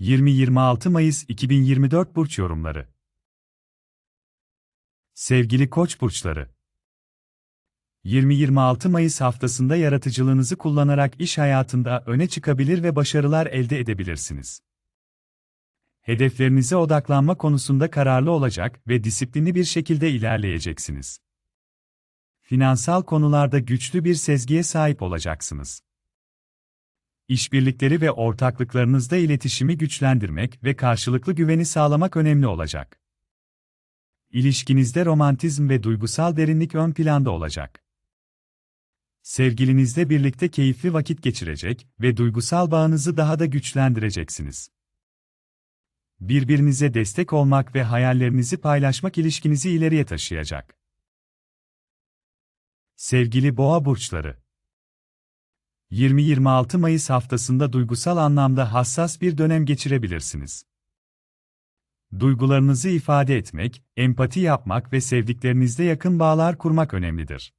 20-26 Mayıs 2024 Burç Yorumları Sevgili Koç burçları 20-26 Mayıs haftasında yaratıcılığınızı kullanarak iş hayatında öne çıkabilir ve başarılar elde edebilirsiniz. Hedeflerinize odaklanma konusunda kararlı olacak ve disiplinli bir şekilde ilerleyeceksiniz. Finansal konularda güçlü bir sezgiye sahip olacaksınız. İşbirlikleri ve ortaklıklarınızda iletişimi güçlendirmek ve karşılıklı güveni sağlamak önemli olacak. İlişkinizde romantizm ve duygusal derinlik ön planda olacak. Sevgilinizle birlikte keyifli vakit geçirecek ve duygusal bağınızı daha da güçlendireceksiniz. Birbirinize destek olmak ve hayallerinizi paylaşmak ilişkinizi ileriye taşıyacak. Sevgili Boğa burçları 20-26 Mayıs haftasında duygusal anlamda hassas bir dönem geçirebilirsiniz. Duygularınızı ifade etmek, empati yapmak ve sevdiklerinizle yakın bağlar kurmak önemlidir.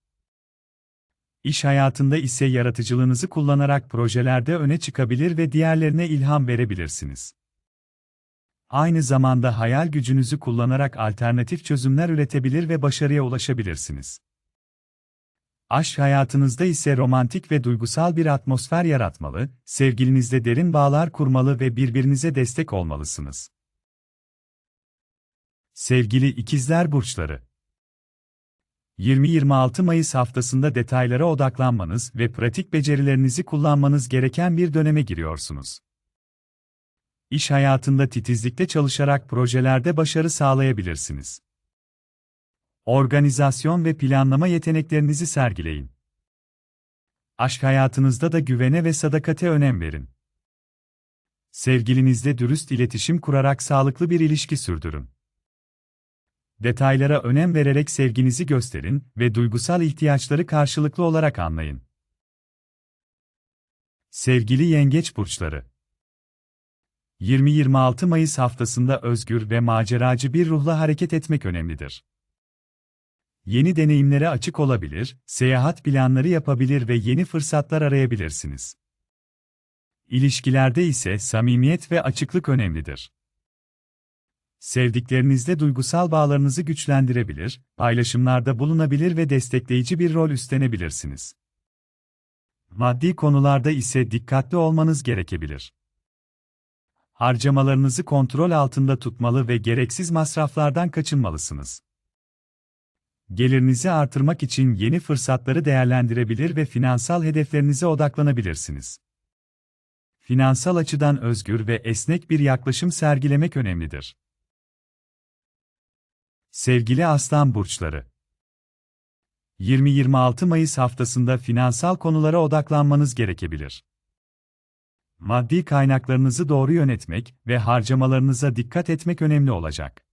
İş hayatında ise yaratıcılığınızı kullanarak projelerde öne çıkabilir ve diğerlerine ilham verebilirsiniz. Aynı zamanda hayal gücünüzü kullanarak alternatif çözümler üretebilir ve başarıya ulaşabilirsiniz. Aşk hayatınızda ise romantik ve duygusal bir atmosfer yaratmalı, sevgilinizle derin bağlar kurmalı ve birbirinize destek olmalısınız. Sevgili ikizler burçları 20-26 Mayıs haftasında detaylara odaklanmanız ve pratik becerilerinizi kullanmanız gereken bir döneme giriyorsunuz. İş hayatında titizlikle çalışarak projelerde başarı sağlayabilirsiniz. Organizasyon ve planlama yeteneklerinizi sergileyin. Aşk hayatınızda da güvene ve sadakate önem verin. Sevgilinizle dürüst iletişim kurarak sağlıklı bir ilişki sürdürün. Detaylara önem vererek sevginizi gösterin ve duygusal ihtiyaçları karşılıklı olarak anlayın. Sevgili Yengeç burçları 20-26 Mayıs haftasında özgür ve maceracı bir ruhla hareket etmek önemlidir. Yeni deneyimlere açık olabilir, seyahat planları yapabilir ve yeni fırsatlar arayabilirsiniz. İlişkilerde ise samimiyet ve açıklık önemlidir. Sevdiklerinizle duygusal bağlarınızı güçlendirebilir, paylaşımlarda bulunabilir ve destekleyici bir rol üstlenebilirsiniz. Maddi konularda ise dikkatli olmanız gerekebilir. Harcamalarınızı kontrol altında tutmalı ve gereksiz masraflardan kaçınmalısınız. Gelirinizi artırmak için yeni fırsatları değerlendirebilir ve finansal hedeflerinize odaklanabilirsiniz. Finansal açıdan özgür ve esnek bir yaklaşım sergilemek önemlidir. Sevgili Aslan burçları 20-26 Mayıs haftasında finansal konulara odaklanmanız gerekebilir. Maddi kaynaklarınızı doğru yönetmek ve harcamalarınıza dikkat etmek önemli olacak.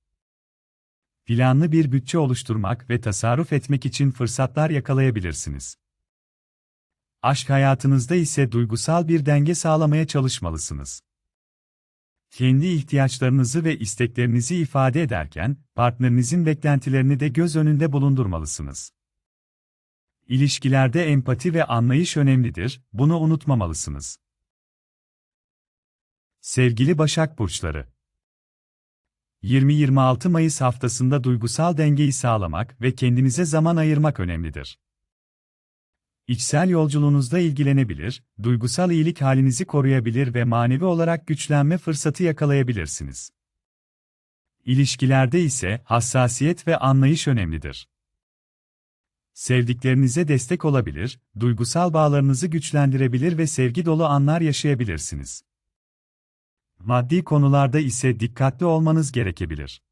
Planlı bir bütçe oluşturmak ve tasarruf etmek için fırsatlar yakalayabilirsiniz. Aşk hayatınızda ise duygusal bir denge sağlamaya çalışmalısınız. Kendi ihtiyaçlarınızı ve isteklerinizi ifade ederken, partnerinizin beklentilerini de göz önünde bulundurmalısınız. İlişkilerde empati ve anlayış önemlidir, bunu unutmamalısınız. Sevgili Başak Burçları 20-26 Mayıs haftasında duygusal dengeyi sağlamak ve kendinize zaman ayırmak önemlidir. İçsel yolculuğunuzda ilgilenebilir, duygusal iyilik halinizi koruyabilir ve manevi olarak güçlenme fırsatı yakalayabilirsiniz. İlişkilerde ise hassasiyet ve anlayış önemlidir. Sevdiklerinize destek olabilir, duygusal bağlarınızı güçlendirebilir ve sevgi dolu anlar yaşayabilirsiniz. Maddi konularda ise dikkatli olmanız gerekebilir.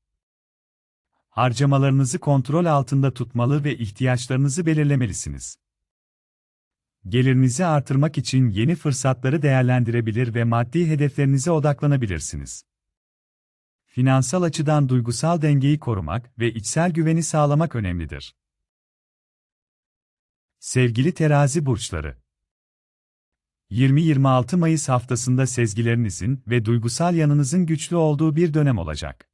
Harcamalarınızı kontrol altında tutmalı ve ihtiyaçlarınızı belirlemelisiniz. Gelirinizi artırmak için yeni fırsatları değerlendirebilir ve maddi hedeflerinize odaklanabilirsiniz. Finansal açıdan duygusal dengeyi korumak ve içsel güveni sağlamak önemlidir. Sevgili terazi burçları 20-26 Mayıs haftasında sezgilerinizin ve duygusal yanınızın güçlü olduğu bir dönem olacak.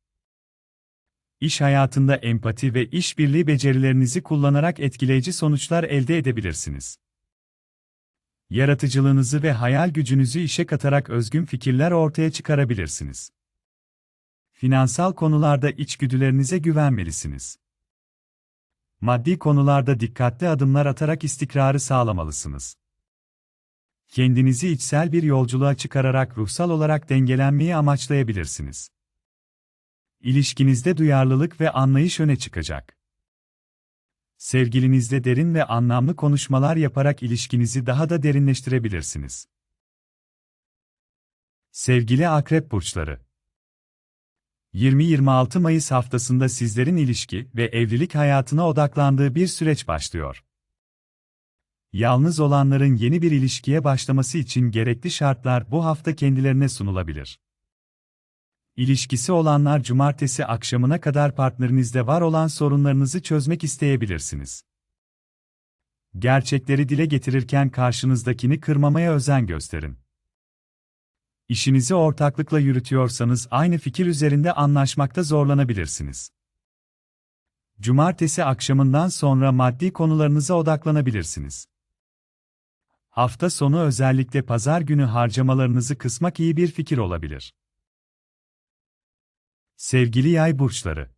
İş hayatında empati ve işbirliği becerilerinizi kullanarak etkileyici sonuçlar elde edebilirsiniz. Yaratıcılığınızı ve hayal gücünüzü işe katarak özgün fikirler ortaya çıkarabilirsiniz. Finansal konularda içgüdülerinize güvenmelisiniz. Maddi konularda dikkatli adımlar atarak istikrarı sağlamalısınız. Kendinizi içsel bir yolculuğa çıkararak ruhsal olarak dengelenmeyi amaçlayabilirsiniz. İlişkinizde duyarlılık ve anlayış öne çıkacak. Sevgilinizle derin ve anlamlı konuşmalar yaparak ilişkinizi daha da derinleştirebilirsiniz. Sevgili Akrep Burçları 20-26 Mayıs haftasında sizlerin ilişki ve evlilik hayatına odaklandığı bir süreç başlıyor. Yalnız olanların yeni bir ilişkiye başlaması için gerekli şartlar bu hafta kendilerine sunulabilir. İlişkisi olanlar cumartesi akşamına kadar partnerinizde var olan sorunlarınızı çözmek isteyebilirsiniz. Gerçekleri dile getirirken karşınızdakini kırmamaya özen gösterin. İşinizi ortaklıkla yürütüyorsanız aynı fikir üzerinde anlaşmakta zorlanabilirsiniz. Cumartesi akşamından sonra maddi konularınıza odaklanabilirsiniz. Hafta sonu özellikle pazar günü harcamalarınızı kısmak iyi bir fikir olabilir. Sevgili yay burçları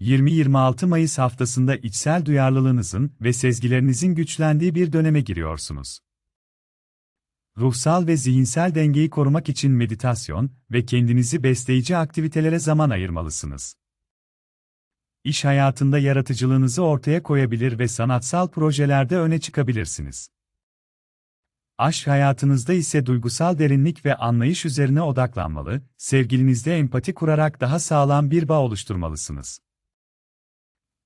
20-26 Mayıs haftasında içsel duyarlılığınızın ve sezgilerinizin güçlendiği bir döneme giriyorsunuz. Ruhsal ve zihinsel dengeyi korumak için meditasyon ve kendinizi besleyici aktivitelere zaman ayırmalısınız. İş hayatında yaratıcılığınızı ortaya koyabilir ve sanatsal projelerde öne çıkabilirsiniz. Aşk hayatınızda ise duygusal derinlik ve anlayış üzerine odaklanmalı, sevgilinizde empati kurarak daha sağlam bir bağ oluşturmalısınız.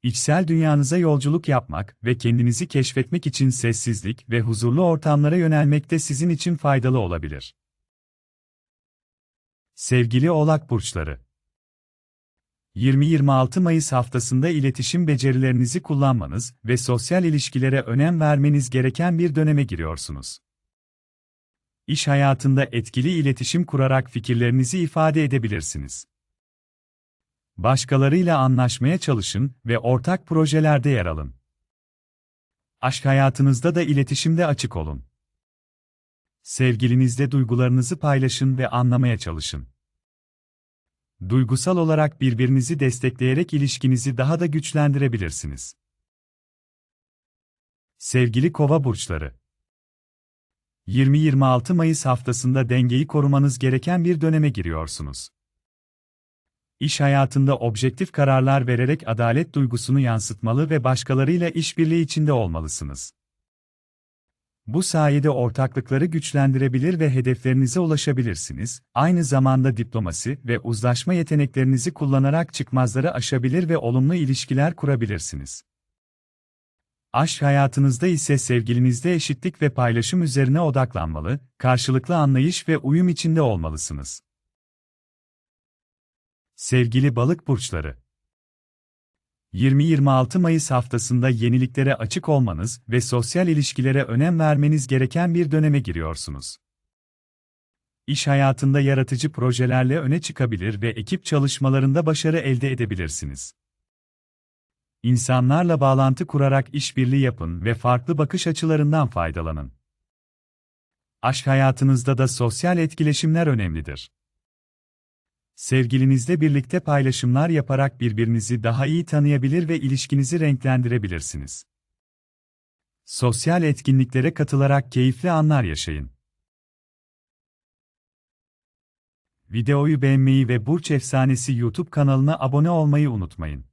İçsel dünyanıza yolculuk yapmak ve kendinizi keşfetmek için sessizlik ve huzurlu ortamlara yönelmek de sizin için faydalı olabilir. Sevgili Oğlak Burçları 20-26 Mayıs haftasında iletişim becerilerinizi kullanmanız ve sosyal ilişkilere önem vermeniz gereken bir döneme giriyorsunuz. İş hayatında etkili iletişim kurarak fikirlerinizi ifade edebilirsiniz. Başkalarıyla anlaşmaya çalışın ve ortak projelerde yer alın. Aşk hayatınızda da iletişimde açık olun. Sevgilinizle duygularınızı paylaşın ve anlamaya çalışın. Duygusal olarak birbirinizi destekleyerek ilişkinizi daha da güçlendirebilirsiniz. Sevgili Kova burçları 20-26 Mayıs haftasında dengeyi korumanız gereken bir döneme giriyorsunuz. İş hayatında objektif kararlar vererek adalet duygusunu yansıtmalı ve başkalarıyla işbirliği içinde olmalısınız. Bu sayede ortaklıkları güçlendirebilir ve hedeflerinize ulaşabilirsiniz. Aynı zamanda diplomasi ve uzlaşma yeteneklerinizi kullanarak çıkmazları aşabilir ve olumlu ilişkiler kurabilirsiniz. Aşk hayatınızda ise sevgilinizde eşitlik ve paylaşım üzerine odaklanmalı, karşılıklı anlayış ve uyum içinde olmalısınız. Sevgili balık burçları 20-26 Mayıs haftasında yeniliklere açık olmanız ve sosyal ilişkilere önem vermeniz gereken bir döneme giriyorsunuz. İş hayatında yaratıcı projelerle öne çıkabilir ve ekip çalışmalarında başarı elde edebilirsiniz. İnsanlarla bağlantı kurarak işbirliği yapın ve farklı bakış açılarından faydalanın. Aşk hayatınızda da sosyal etkileşimler önemlidir. Sevgilinizle birlikte paylaşımlar yaparak birbirinizi daha iyi tanıyabilir ve ilişkinizi renklendirebilirsiniz. Sosyal etkinliklere katılarak keyifli anlar yaşayın. Videoyu beğenmeyi ve Burç Efsanesi YouTube kanalına abone olmayı unutmayın.